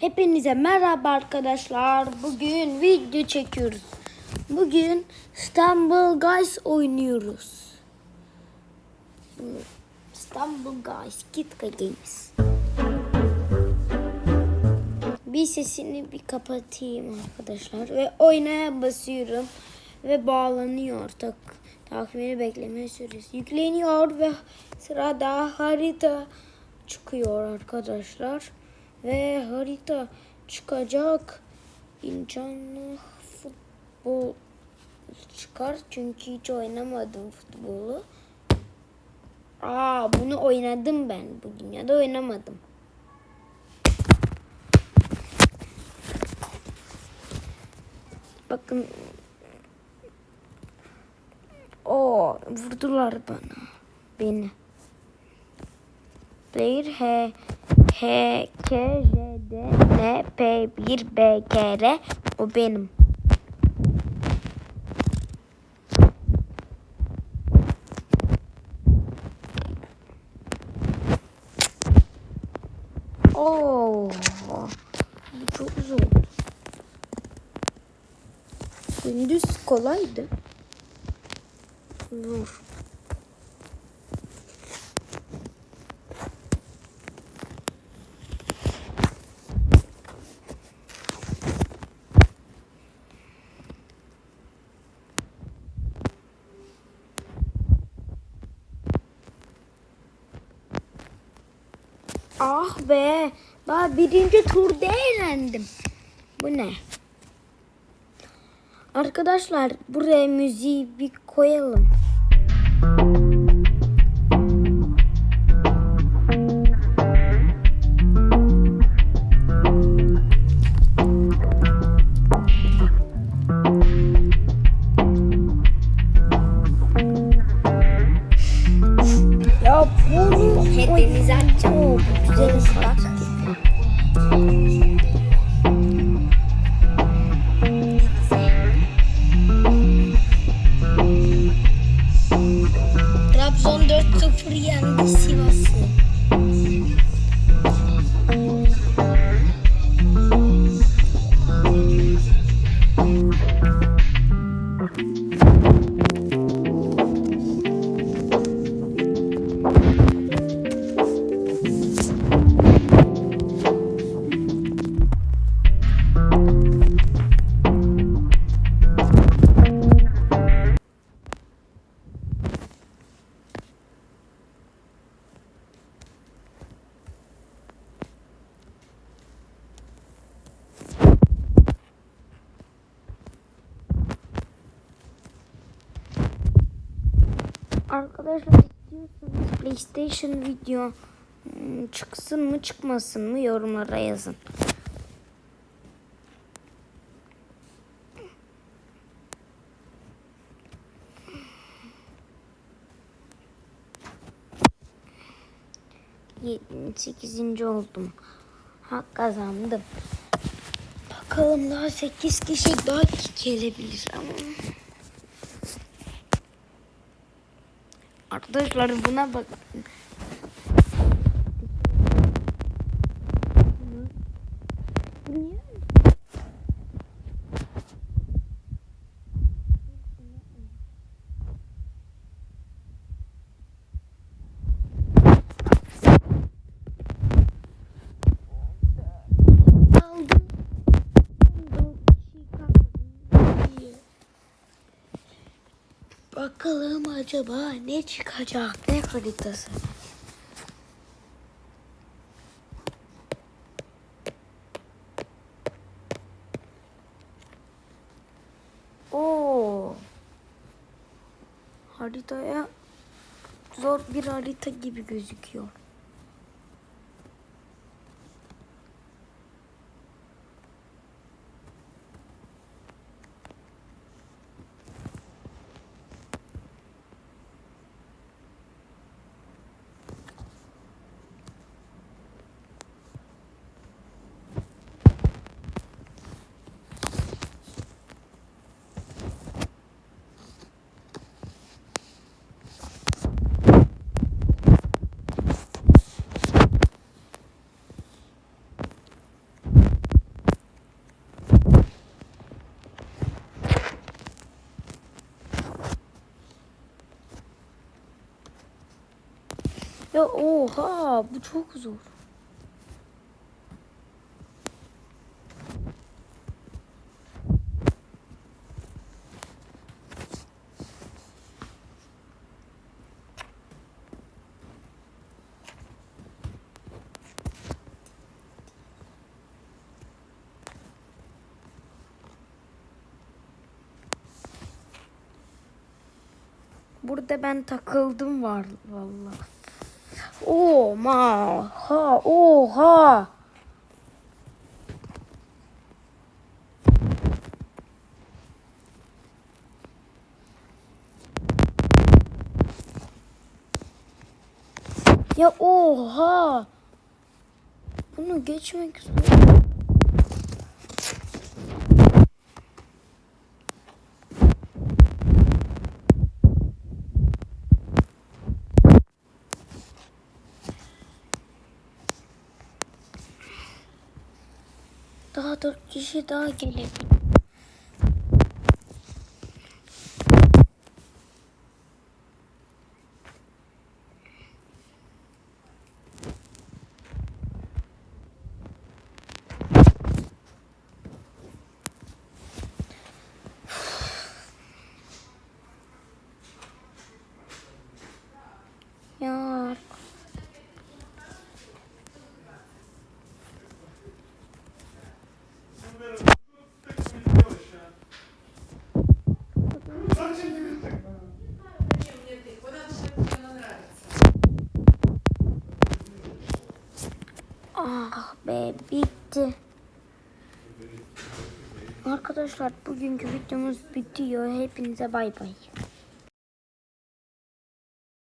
Hepinize merhaba arkadaşlar. Bugün video çekiyoruz. Bugün İstanbul Guys oynuyoruz. İstanbul Guys Kitka Games. Bir sesini bir kapatayım arkadaşlar ve oynaya basıyorum ve bağlanıyor. Tak takvimini bekleme süresi yükleniyor ve sırada harita çıkıyor arkadaşlar ve harita çıkacak. İnşallah futbol çıkar çünkü hiç oynamadım futbolu. Aa bunu oynadım ben. Bu dünyada oynamadım. Bakın. O vurdular bana. Beni. Player H H K J D N P 1 B K R o benim. Oo. Bu çok zor. Gündüz kolaydı. Zor. Ah be. Daha birinci turda eğlendim. Bu ne? Arkadaşlar buraya müziği bir koyalım. Arkadaşlar istiyorsanız PlayStation video hmm, çıksın mı çıkmasın mı yorumlara yazın. Sekizinci oldum. Ha kazandım. Bakalım daha sekiz kişi daha gelebilir ama. Arkadaşlar buna bak. Aldım. Bakalım acaba ne çıkacak? Ne haritası? Oo. Haritaya zor bir harita gibi gözüküyor. Ya oha bu çok zor. Burada ben takıldım var vallahi. Oha, ha, oha. Ya oha. Bunu geçmek zor. Daha dört kişi daha gelebilir. Ah be bitti. Arkadaşlar bugünkü videomuz bitiyor. Hepinize bay bay.